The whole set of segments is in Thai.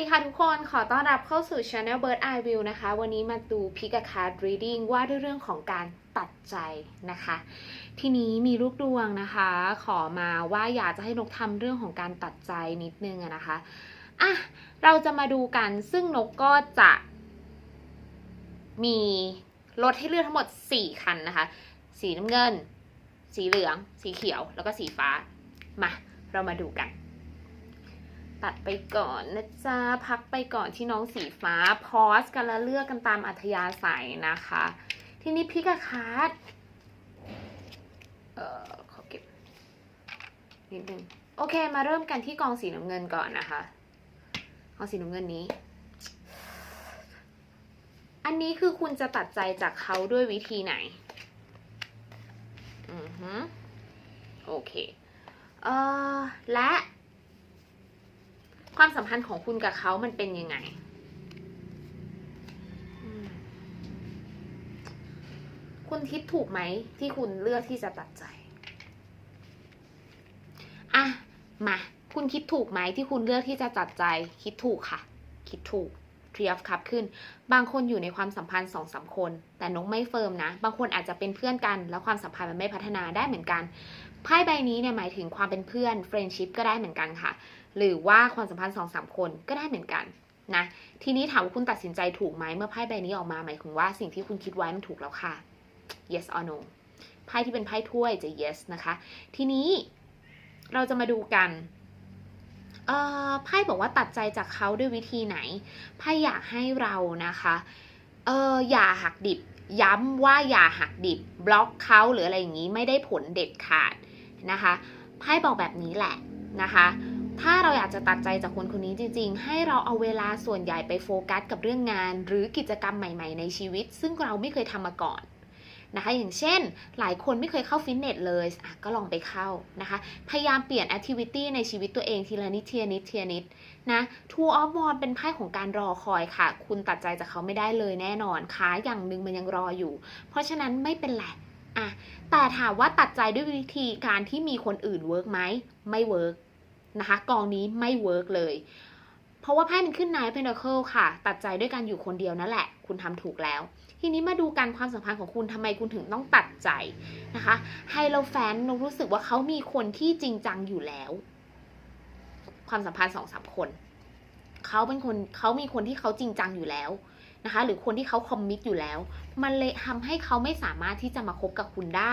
ดีค่ะทุกคน ขอต้อนรับเข้าสู่ Channel Bird Eye View นะคะ วันนี้มาดู Pick a Card Reading ว่าด้วยเรื่องของการตัดใจนะคะ ทีนี้มีลูกดวงนะคะ ขอมาว่าอยากจะให้นกทำเรื่องของการตัดใจนิดนึงนะคะอะเราจะมาดูกันซึ่งนกก็จะมีรถให้เลือกทั้งหมด 4 คันนะคะ สีน้ำเงิน สีเหลือง สีเขียว แล้วก็สีฟ้า มา เรามาดูกัน ตัดไปก่อนนะจ๊ะพักไปก่อนที่น้องสีฟ้าพอสกันแล้วเลือกกันตามอัธยาศัยนะคะ ทีนี้พิกาคาร์ดเอ่อขอเก็บนิดนึงโอเค มาเริ่มกันที่กองสีน้ำเงินก่อนนะคะ กองสีน้ำเงินนี้ อันนี้คือคุณจะตัดใจจากเขาด้วยวิธีไหน อือฮึโอเค เอ่อ และ ความสัมพันธ์ของคุณกับเขามันเป็นยังไงคุณคิดถูกไหมที่คุณเลือกที่จะตัดใจ อะ มา คุณคิดถูกไหมที่คุณเลือกที่จะตัดใจ คิดถูกค่ะ คิดถูก Three of Cup ขึ้น บางคนอยู่ในความสัมพันธ์สองสามคน แต่นกไม่เฟิร์มนะ บางคนอาจจะเป็นเพื่อนกัน แล้วความสัมพันธ์มันไม่พัฒนาได้เหมือนกัน ไพ่ใบนี้เนี่ยหมายถึงความเป็นเพื่อน friendship ก็ได้เหมือนกันค่ะ หรือว่าความสัมพันธ์สองสามคนก็ได้เหมือนกันนะ ทีนี้ถามว่าคุณตัดสินใจถูกไหมเมื่อไพ่ใบนี้ออกมาหมายถึงว่าสิ่งที่คุณคิดไว้มันถูกแล้วค่ะ yes or no ไพ่ที่เป็นไพ่ถ้วยจะ yes นะคะ ทีนี้เราจะมาดูกัน ไพ่บอกว่าตัดใจจากเขาด้วยวิธีไหนไพ่อยากให้เรานะคะเอออย่าหักดิบ ย้ำว่าอย่าหักดิบบล็อกเขาหรืออะไรอย่างนี้ไม่ได้ผลเด็ดขาดนะคะไพ่บอกแบบนี้แหละนะคะถ้าเราอยากจะตัดใจจากคนคนนี้จริง ๆ ให้เราเอาเวลาส่วนใหญ่ไปโฟกัสกับเรื่องงาน หรือกิจกรรมใหม่ ๆ ในชีวิต ซึ่งเราไม่เคยทำมาก่อน นะคะ อย่างเช่น หลายคนไม่เคยเข้าฟิตเนสเลยก็ลองไปเข้านะคะ พยายามเปลี่ยนแอคทิวิตี้ในชีวิตตัวเองทีละนิดทีละนิดทีละนิดนะ Two of Wands เป็นไพ่ของการรอคอยค่ะ คุณตัดใจจากเขาไม่ได้เลยแน่นอนขาอย่างหนึ่งมันยังรออยู่ เพราะฉะนั้นไม่เป็นไรอะแต่ถามว่าตัดใจด้วยวิธีการที่มีคนอื่นเวิร์กไหมไม่เวิร์กนะคะกองนี้ไม่เวิร์กเลย เพราะว่าไพ่มันขึ้นนายเพน t เคิลค่ะ ตัดใจด้วยการอยู่คนเดียวนั่นแหละ คุณทำถูกแล้ว ทีนี้มาดูกันความสัมพันธ์ของคุณทำไมคุณถึงต้องตัดใจนะคะไฮโลแฟนนรู้สึกว่าเขามีคนที่จริงจังอยู่แล้ว ความสัมพันธ์สองสามคนเขาเป็นคนเขามีคนที่เขาจริงจังอยู่แล้วนะคะ หรือคนที่เขาคอมมิตอยู่แล้ว มันเลยทำให้เขาไม่สามารถที่จะมาคบกับคุณได้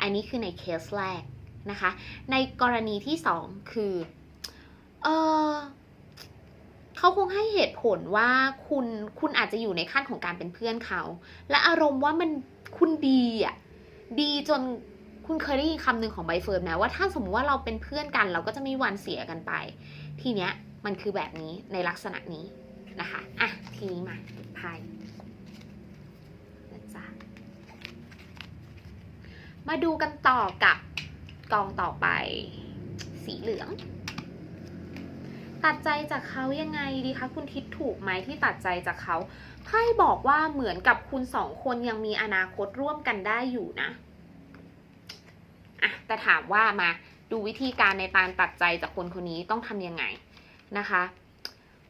อันนี้คือในเคสแรกนะคะ ในกรณีที่สองคือ เออ เขาคงให้เหตุผลว่าคุณคุณอาจจะอยู่ในขั้นของการเป็นเพื่อนเขา และอารมณ์ว่ามันคุณดีอะดีจนคุณเคยได้ยินคำหนึ่งของใบเฟิร์นไหมว่าถ้าสมมติว่าเราเป็นเพื่อนกัน เราก็จะมีวันเสียกันไป ทีเนี้ยมันคือแบบนี้ในลักษณะนี้นะคะอะทีนี้มาไพ่นะจ๊ะมาดูกันต่อกับกองต่อไป สีเหลือง ตัดใจจากเขายังไงดีคะคุณคิดถูกไหมที่ตัดใจจากเขาไพ่บอกว่าเหมือนกับคุณสองคนยังมีอนาคตร่วมกันได้อยู่นะอะแต่ถามว่ามาดูวิธีการในการตัดใจจากคนคนนี้ต้องทำยังไงนะคะ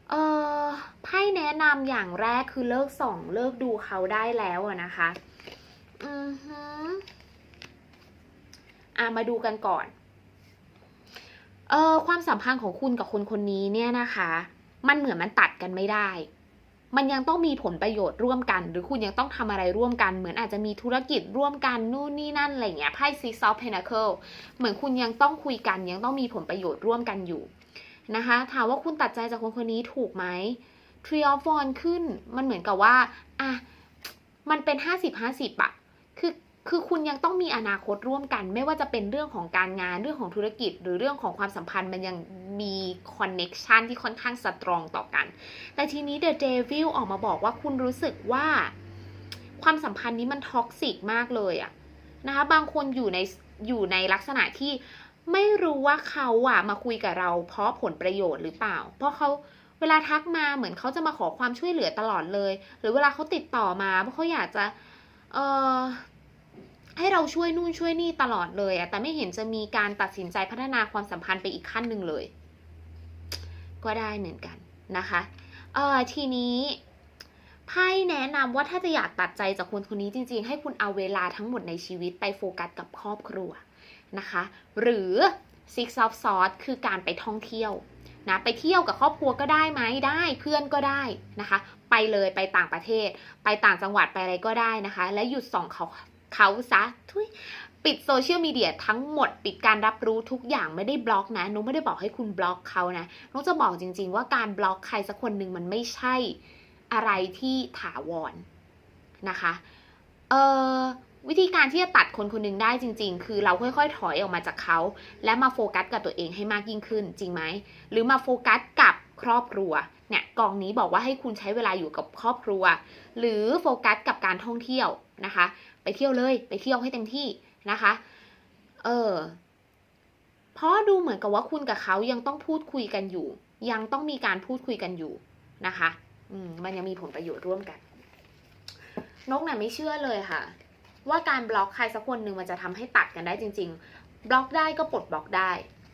เออไพ่แนะนำอย่างแรกคือเลิกส่องเลิกดูเขาได้แล้วนะคะอือฮึอะมาดูกันก่อน เออความสัมพันธ์ของคุณกับคนคนนี้เนี่ยนะคะ มันเหมือนมันตัดกันไม่ได้ มันยังต้องมีผลประโยชน์ร่วมกัน หรือคุณยังต้องทำอะไรร่วมกัน เหมือนอาจจะมีธุรกิจร่วมกันนู่นนี่นั่นอะไรเงี้ยไพ่ Six of Pentacles เหมือนคุณยังต้องคุยกัน ยังต้องมีผลประโยชน์ร่วมกันอยู่นะคะ ถามว่าคุณตัดใจจากคนคนนี้ถูกไหม Three of Wands ขึ้นมันเหมือนกับว่าอะมันเป็นห้าสิบห้าสิบอะคือ คือคุณยังต้องมีอนาคตร่วมกัน ไม่ว่าจะเป็นเรื่องของการงานเรื่องของธุรกิจ หรือเรื่องของความสัมพันธ์มันยังมีคอนเน็ชันที่ค่อนข้างสตรองต่อกัน แต่ทีนี้ The Devil ออกมาบอกว่าคุณรู้สึกว่า ความสัมพันธ์นี้มันท็อกซิกมากเลยอะนะคะบางคนอยู่ในอยู่ในลักษณะที่ไม่รู้ว่าเขาอะมาคุยกับเราเพราะผลประโยชน์หรือเปล่า เพราะเขาเวลาทักมาเหมือนเขาจะมาขอความช่วยเหลือตลอดเลย หรือเวลาเขาติดต่อมาเพราะเขาอยากจะเออ ให้เราช่วยนู่นช่วยนี่ตลอดเลยอะแต่ไม่เห็นจะมีการตัดสินใจพัฒนาความสัมพันธ์ไปอีกขั้นหนึ่งเลย ก็ได้เหมือนกันนะคะเอ่อทีนี้ไพ่แนะนำว่าถ้าจะอยากตัดใจจากคนคนนี้จริง ๆ ให้คุณเอาเวลาทั้งหมดในชีวิตไปโฟกัสกับครอบครัวนะคะ หรือ Six of Swords คือการไปท่องเที่ยวนะไปเที่ยวกับครอบครัวก็ได้ไหมได้เพื่อนก็ได้นะคะ ไปเลยไปต่างประเทศ ไปต่างจังหวัดไปอะไรก็ได้นะคะ และหยุดส่องเขา เขาซะทุยปิดโซเชียลมีเดียทั้งหมดปิดการรับรู้ทุกอย่างไม่ได้บล็อกนะนุ้ไม่ได้บอกให้คุณบล็อกเขานะนุ้จะบอกจริง ๆ ว่าการบล็อกใครสักคนหนึ่งมันไม่ใช่อะไรที่ถาวรนะคะเออวิธีการที่จะตัดคนคนหนึ่งได้จริง ๆ คือเราค่อยๆ ถอยออกมาจากเขา และมาโฟกัสกับตัวเองให้มากยิ่งขึ้นจริงไหมหรือมาโฟกัสกับครอบครัวเนี่ยกองนี้บอกว่าให้คุณใช้เวลาอยู่กับครอบครัว หรือโฟกัสกับการท่องเที่ยว นะคะ ไปเที่ยวเลยไปเที่ยวให้เต็มที่นะคะ เออเพราะดูเหมือนกับว่าคุณกับเขายังต้องพูดคุยกันอยู่ ยังต้องมีการพูดคุยกันอยู่นะคะอืมมันยังมีผลประโยชน์ร่วมกัน นกน่ะไม่เชื่อเลยค่ะ ว่าการบล็อกใครสักคนหนึ่งมันจะทำให้ตัดกันได้จริง ๆ บล็อกได้ก็ปลดบล็อกได้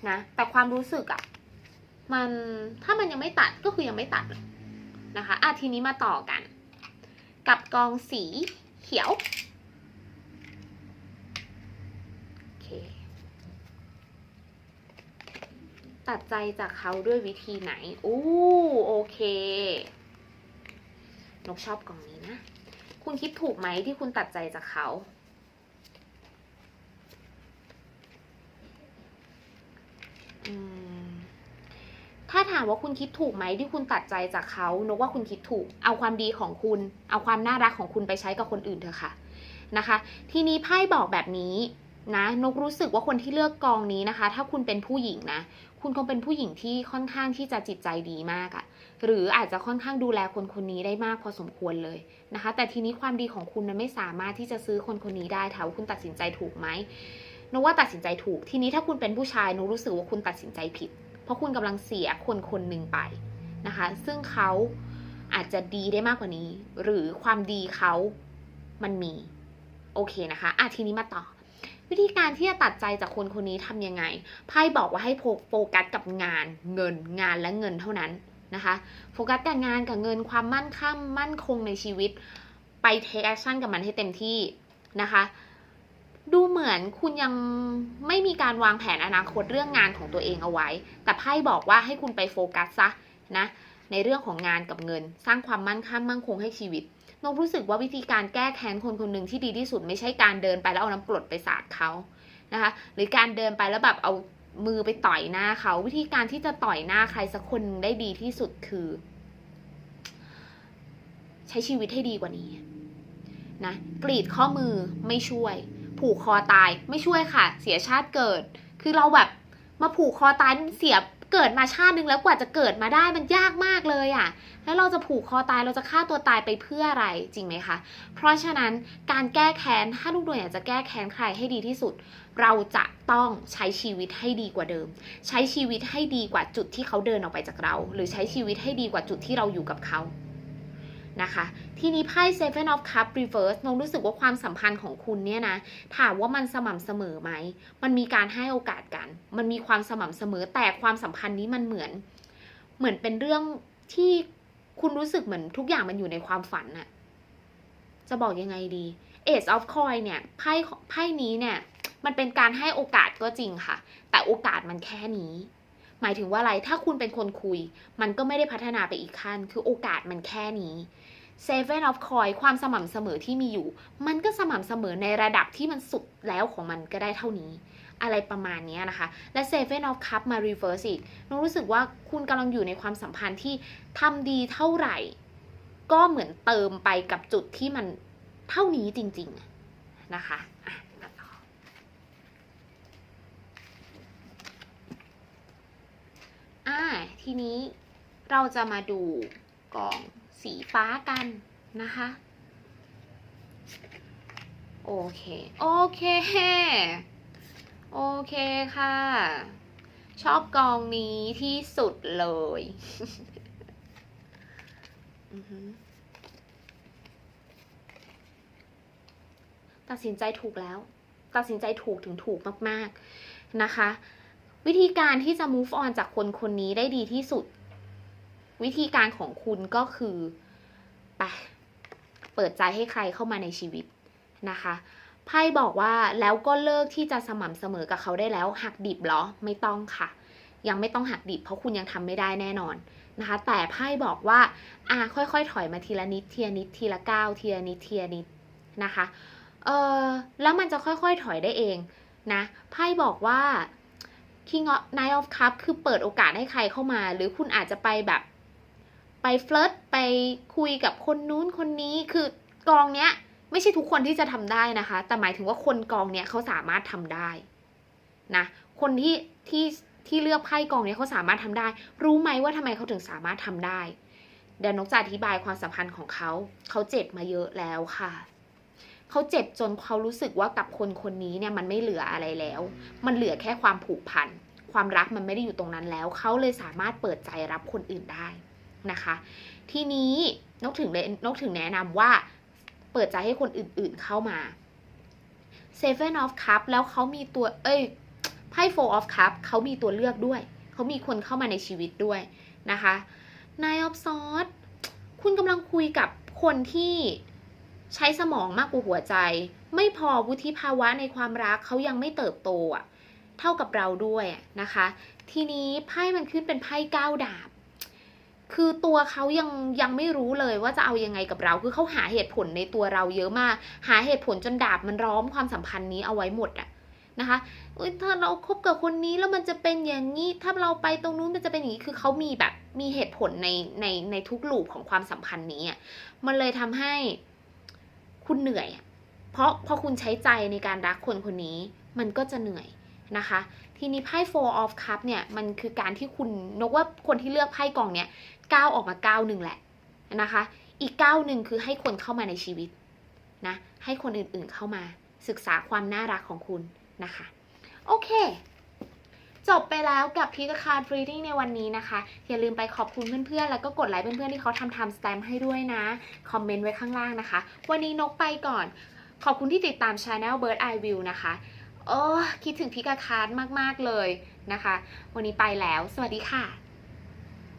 นะแต่ความรู้สึกอะมันถ้ามันยังไม่ตัดก็คือยังไม่ตัดนะคะอะทีนี้มาต่อกัน กับกองสี เขียวโอเคตัดใจจากเขาด้วยวิธีไหนอู้โอเคนกชอบกล่องนี้นะ คุณคิดถูกไหมที่คุณตัดใจจากเขา ถ้าถามว่าคุณคิดถูกไหมที่คุณตัดใจจากเขานกว่าคุณคิดถูก เอาความดีของคุณ เอาความน่ารักของคุณไปใช้กับคนอื่นเถอะค่ะนะคะ ทีนี้ไพ่บอกแบบนี้นะนกรู้สึกว่าคนที่เลือกกองนี้นะคะ ถ้าคุณเป็นผู้หญิงนะ คุณคงเป็นผู้หญิงที่ค่อนข้างที่จะจิตใจดีมากอะหรืออาจจะค่อนข้างดูแลคนคนนี้ได้มากพอสมควรเลยนะคะ แต่ทีนี้ความดีของคุณนั้นไม่สามารถที่จะซื้อคนคนนี้ได้ถามว่าคุณตัดสินใจถูกไหมนกว่าตัดสินใจถูก ทีนี้ถ้าคุณเป็นผู้ชายนกรู้สึกว่าคุณตัดสินใจผิด เพราะคุณกำลังเสียคนคนหนึ่งไปนะคะ ซึ่งเขาอาจจะดีได้มากกว่านี้ หรือความดีเขามันมี โอเคนะคะอะทีนี้มาต่อ วิธีการที่จะตัดใจจากคนคนนี้ทำยังไงไพ่บอกว่าให้โฟกัสกับงาน เงินงานและเงินเท่านั้นนะคะโฟกัสกับงานกับเงินความมั่นคงมั่นคงในชีวิต ไปเทคแอคชั่นกับมันให้เต็มที่นะคะ ดูเหมือนคุณยังไม่มีการวางแผนอนาคตเรื่องงานของตัวเองเอาไว้ แต่ไพ่บอกว่าให้คุณไปโฟกัสซะนะในเรื่องของงานกับเงิน สร้างความมั่นคงมั่นคงให้ชีวิตนกรู้สึกว่าวิธีการแก้แค้นคนคนหนึ่งที่ดีที่สุดไม่ใช่การเดินไปแล้วเอาน้ำกรดไปสาดเขานะคะ หรือการเดินไปแล้วแบบเอามือไปต่อยหน้าเขา วิธีการที่จะต่อยหน้าใครสักคนได้ดีที่สุดคือ ใช้ชีวิตให้ดีกว่านี้นะกรีดข้อมือไม่ช่วย ผูกคอตายไม่ช่วยค่ะ เสียชาติเกิด คือเราแบบมาผูกคอตายเสียเกิดมาชาตินึงแล้วกว่าจะเกิดมาได้มันยากมากเลยอะ่ะ แล้วเราจะผูกคอตายเราจะฆ่าตัวตายไปเพื่ออะไรจริงไหมคะ เพราะฉะนั้นการแก้แค้นถ้าลูกดวงอยากจะแก้แค้นใครให้ดีที่สุด เราจะต้องใช้ชีวิตให้ดีกว่าเดิม ใช้ชีวิตให้ดีกว่าจุดที่เขาเดินออกไปจากเรา หรือใช้ชีวิตให้ดีกว่าจุดที่เราอยู่กับเขา นะคะ ทีนี้ไพ่ Seven of Cup Reverse นงรู้สึกว่าความสัมพันธ์ของคุณเนี่ยนะ ถามว่ามันสม่ำเสมอไหม มันมีการให้โอกาสกัน มันมีความสม่ำเสมอ แต่ความสัมพันธ์นี้มันเหมือน เหมือนเป็นเรื่องที่คุณรู้สึกเหมือนทุกอย่างมันอยู่ในความฝันอะจะบอกยังไงดี Ace of Coin เนี่ย ไพ่ไพ่นี้เนี่ย มันเป็นการให้โอกาสก็จริงค่ะ แต่โอกาสมันแค่นี้ หมายถึงว่าอะไร ถ้าคุณเป็นคนคุย มันก็ไม่ได้พัฒนาไปอีกขั้น คือโอกาสมันแค่นี้ Seven of Coin ความสม่ำเสมอที่มีอยู่ มันก็สม่ำเสมอในระดับที่มันสุดแล้วของมันก็ได้เท่านี้ อะไรประมาณนี้นะคะ และ Seven of Cup มา reverse อีกน้องรู้สึกว่าคุณกำลังอยู่ในความสัมพันธ์ที่ทำดีเท่าไหร่ ก็เหมือนเติมไปกับจุดที่มันเท่านี้จริง ๆ นะคะอะมาต่ออ่า ทีนี้เราจะมาดูกล่องสีฟ้ากันนะคะ โอเค โอเค โอเคค่ะ ชอบกองนี้ที่สุดเลยตัดสินใจถูกแล้ว ตัดสินใจถูกถึงถูกมาก ๆ นะคะ วิธีการที่จะ move on จากคนคนนี้ได้ดีที่สุด วิธีการของคุณก็คือไปเปิดใจให้ใครเข้ามาในชีวิตนะคะไพ่บอกว่าแล้วก็เลิกที่จะสม่ำเสมอกับเขาได้แล้วหักดิบเหรอไม่ต้องค่ะ ยังไม่ต้องหักดิบเพราะคุณยังทำไม่ได้แน่นอนนะคะ แต่ไพ่บอกว่าอ่าค่อยๆ ถอยมาทีละนิดทีละนิดทีละก้าวทีละนิดทีละนิดนะคะเออแล้วมันจะค่อยๆถอยได้เองนะไพ่บอกว่า King of Knight of Cup คือเปิดโอกาสให้ใครเข้ามา หรือคุณอาจจะไปแบบ ไปเฟลิร์ตไปคุยกับคนนู้นคนนี้คือกองเนี้ย ไม่ใช่ทุกคนที่จะทำได้นะคะ แต่หมายถึงว่าคนกองเนี้ยเขาสามารถทำได้นะคนที่ที่ที่เลือกไพ่กองเนี้ยเขาสามารถทำได้ รู้ไหมว่าทำไมเขาถึงสามารถทำได้เดี๋ยวนกจะอธิบายความสัมพันธ์ของเขา เขาเจ็บมาเยอะแล้วค่ะ เขาเจ็บจนเขารู้สึกว่ากับคนคนนี้เนี่ยมันไม่เหลืออะไรแล้ว มันเหลือแค่ความผูกพัน ความรักมันไม่ได้อยู่ตรงนั้นแล้ว เขาเลยสามารถเปิดใจรับคนอื่นได้นะคะ ทีนี้นกถึงนกถึงแนะนำว่าเปิดใจให้คนอื่นๆเข้ามา Seven of Cup แล้วเขามีตัวเอ้ยไพ่ Four of Cup เขามีตัวเลือกด้วย เขามีคนเข้ามาในชีวิตด้วยนะคะ Nine of Swords คุณกำลังคุยกับคนที่ ใช้สมองมากกว่าหัวใจ ไม่พอวุฒิภาวะในความรักเขายังไม่เติบโตอะเท่ากับเราด้วยนะคะ ทีนี้ไพ่มันขึ้นเป็นไพ่ก้าวดาบ คือตัวเขายังยังไม่รู้เลยว่าจะเอายังไงกับเรา คือเขาหาเหตุผลในตัวเราเยอะมาก หาเหตุผลจนดาบมันล้อมความสัมพันธ์นี้เอาไว้หมดอะนะคะเอ้ยถ้าเราคบกับคนนี้แล้วมันจะเป็นอย่างนี้ ถ้าเราไปตรงนู้นมันจะเป็นอย่างนี้ คือเขามีแบบมีเหตุผลในในในทุกลูปของความสัมพันธ์นี้อะมันเลยทำให้ คุณเหนื่อย เพราะพอคุณใช้ใจในการรักคนคนนี้ มันก็จะเหนื่อยนะคะ ทีนี้ไพ่ four of cup เนี่ย มันคือการที่คุณนกว่าคนที่เลือกไพ่กองเนี่ยก้าวออกมาก้าวหนึ่งแหละนะคะ อีกก้าวหนึ่งคือให้คนเข้ามาในชีวิตนะให้คนอื่นๆเข้ามาศึกษาความน่ารักของคุณนะคะ โอเค จบไปแล้วกับพิกคาร์ดรีดิ้งในวันนี้นะคะ อย่าลืมไปขอบคุณเพื่อนๆ แล้วก็กดไลค์เพื่อนๆ ที่เขาทำทำสแตมให้ด้วยนะ คอมเมนต์ไว้ข้างล่างนะคะ วันนี้นกไปก่อน ขอบคุณที่ติดตาม Channel Bird Eye View นะคะ โอ้คิดถึงพิกาคาร์ดมากๆเลยนะคะ วันนี้ไปแล้ว สวัสดีค่ะ